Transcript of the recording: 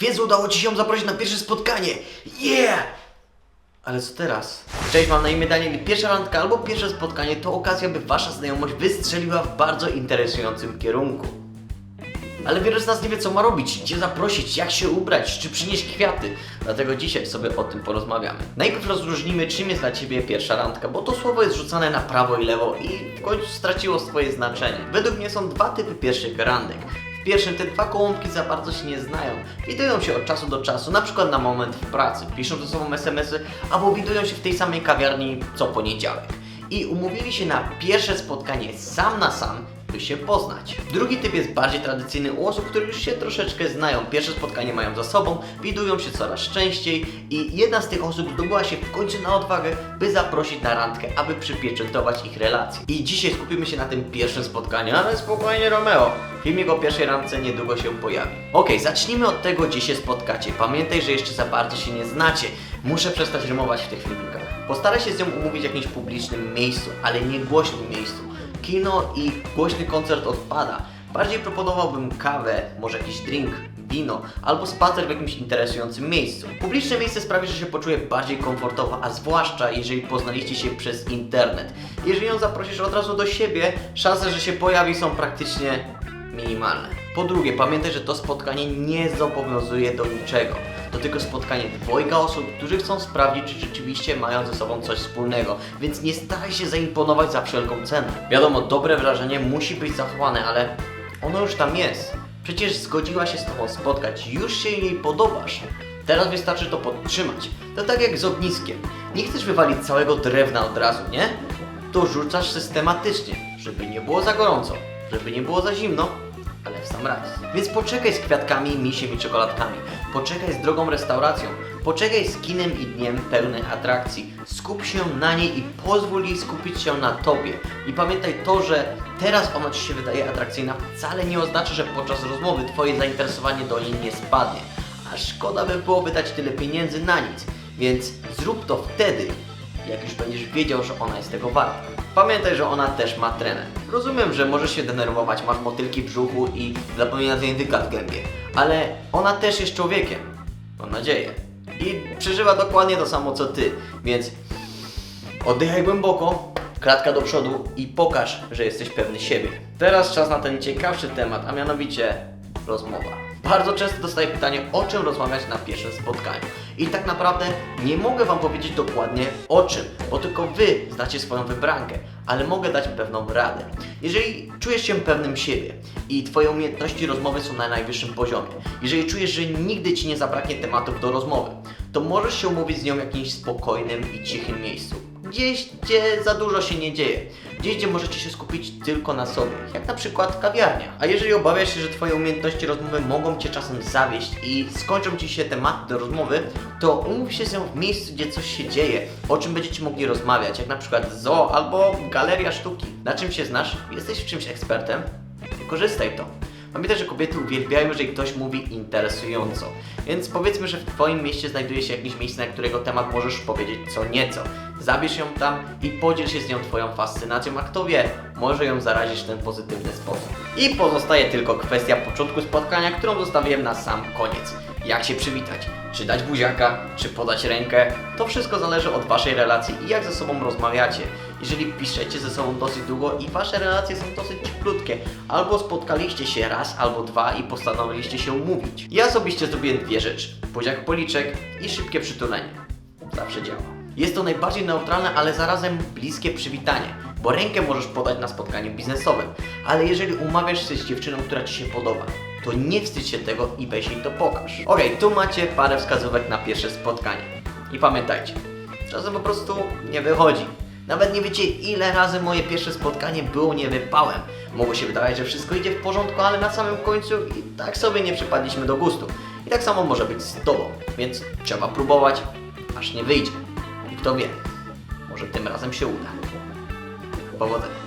Więc udało Ci się zaprosić na pierwsze spotkanie. Yeah! Ale co teraz? Cześć, mam na imię Daniel pierwsza randka albo pierwsze spotkanie to okazja, by Wasza znajomość wystrzeliła w bardzo interesującym kierunku. Ale wiele z nas nie wie, co ma robić, gdzie zaprosić, jak się ubrać, czy przynieść kwiaty. Dlatego dzisiaj sobie o tym porozmawiamy. Najpierw rozróżnimy, czym jest dla Ciebie pierwsza randka, bo to słowo jest rzucane na prawo i lewo i w końcu straciło swoje znaczenie. Według mnie są dwa typy pierwszych randek. Pierwszym te dwa gołąbki za bardzo się nie znają. Widują się od czasu do czasu, na przykład na moment w pracy, piszą ze sobą SMS-y, albo widują się w tej samej kawiarni co poniedziałek. I umówili się na pierwsze spotkanie sam na sam, by się poznać. Drugi typ jest bardziej tradycyjny u osób, które już się troszeczkę znają. Pierwsze spotkanie mają za sobą, widują się coraz częściej i jedna z tych osób zdobyła się w końcu na odwagę, by zaprosić na randkę, aby przypieczętować ich relacje. I dzisiaj skupimy się na tym pierwszym spotkaniu, ale spokojnie Romeo. Filmik o pierwszej randce niedługo się pojawi. Okej, zacznijmy od tego, gdzie się spotkacie. Pamiętaj, że jeszcze za bardzo się nie znacie. Muszę przestać rymować w tych filmikach. Postaraj się z nią umówić w jakimś publicznym miejscu, ale nie głośnym miejscu. Kino i głośny koncert odpada. Bardziej proponowałbym kawę, może jakiś drink, wino albo spacer w jakimś interesującym miejscu. Publiczne miejsce sprawi, że się poczuje bardziej komfortowo, a zwłaszcza jeżeli poznaliście się przez internet. Jeżeli ją zaprosisz od razu do siebie, szanse, że się pojawi są praktycznie minimalne. Po drugie, pamiętaj, że to spotkanie nie zobowiązuje do niczego. To tylko spotkanie dwojga osób, którzy chcą sprawdzić, czy rzeczywiście mają ze sobą coś wspólnego, więc nie staraj się zaimponować za wszelką cenę. Wiadomo, dobre wrażenie musi być zachowane, ale ono już tam jest. Przecież zgodziła się z Tobą spotkać, już się jej podobasz. Teraz wystarczy to podtrzymać. To tak jak z ogniskiem. Nie chcesz wywalić całego drewna od razu, nie? To rzucasz systematycznie, żeby nie było za gorąco, żeby nie było za zimno, sam raz. Więc poczekaj z kwiatkami, misiem i czekoladkami. Poczekaj z drogą restauracją. Poczekaj z kinem i dniem pełnych atrakcji. Skup się na niej i pozwól jej skupić się na tobie. I pamiętaj to, że teraz ona ci się wydaje atrakcyjna, wcale nie oznacza, że podczas rozmowy twoje zainteresowanie do niej nie spadnie. A szkoda by było wydać tyle pieniędzy na nic. Więc zrób to wtedy, jak już będziesz wiedział, że ona jest tego warta. Pamiętaj, że ona też ma trenę. Rozumiem, że możesz się denerwować, masz motylki w brzuchu i zapomnienia z języka w gębie, ale ona też jest człowiekiem. Mam nadzieję. I przeżywa dokładnie to samo co ty, więc oddychaj głęboko, kratka do przodu i pokaż, że jesteś pewny siebie. Teraz czas na ten ciekawszy temat, a mianowicie rozmowa. Bardzo często dostaję pytanie, o czym rozmawiać na pierwszym spotkaniu. I tak naprawdę nie mogę Wam powiedzieć dokładnie o czym, bo tylko Wy znacie swoją wybrankę, ale mogę dać pewną radę. Jeżeli czujesz się pewnym siebie i Twoje umiejętności rozmowy są na najwyższym poziomie, jeżeli czujesz, że nigdy Ci nie zabraknie tematów do rozmowy, to możesz się umówić z nią w jakimś spokojnym i cichym miejscu. Gdzieś, gdzie za dużo się nie dzieje. Gdzieś, gdzie możecie się skupić tylko na sobie, jak na przykład kawiarnia. A jeżeli obawiasz się, że Twoje umiejętności rozmowy mogą Cię czasem zawieść i skończą Ci się tematy do rozmowy, to umów się z nią w miejscu, gdzie coś się dzieje, o czym będziecie mogli rozmawiać, jak na przykład zoo albo galeria sztuki. Na czym się znasz? Jesteś w czymś ekspertem? Wykorzystaj to. Pamiętaj, że kobiety uwielbiają, jeżeli ktoś mówi interesująco. Więc powiedzmy, że w Twoim mieście znajduje się jakieś miejsce, na którego temat możesz powiedzieć co nieco. Zabierz ją tam i podziel się z nią Twoją fascynacją, a kto wie, może ją zarazisz w ten pozytywny sposób. I pozostaje tylko kwestia początku spotkania, którą zostawiłem na sam koniec. Jak się przywitać? Czy dać buziaka, czy podać rękę? To wszystko zależy od Waszej relacji i jak ze sobą rozmawiacie. Jeżeli piszecie ze sobą dosyć długo i Wasze relacje są dosyć cieplutkie, albo spotkaliście się raz albo dwa i postanowiliście się umówić. Ja osobiście zrobiłem dwie rzeczy. Buziak policzek i szybkie przytulenie. Zawsze działa. Jest to najbardziej neutralne, ale zarazem bliskie przywitanie, bo rękę możesz podać na spotkaniu biznesowym, ale jeżeli umawiasz się z dziewczyną, która Ci się podoba, to nie wstydź się tego i weź jej to pokaż. Okej, tu macie parę wskazówek na pierwsze spotkanie. I pamiętajcie, czasem po prostu nie wychodzi. Nawet nie wiecie ile razy moje pierwsze spotkanie było niewypałem. Mogło się wydawać, że wszystko idzie w porządku, ale na samym końcu i tak sobie nie przypadliśmy do gustu. I tak samo może być z Tobą, więc trzeba próbować, aż nie wyjdzie. I kto wie, może tym razem się uda. Powodzenia.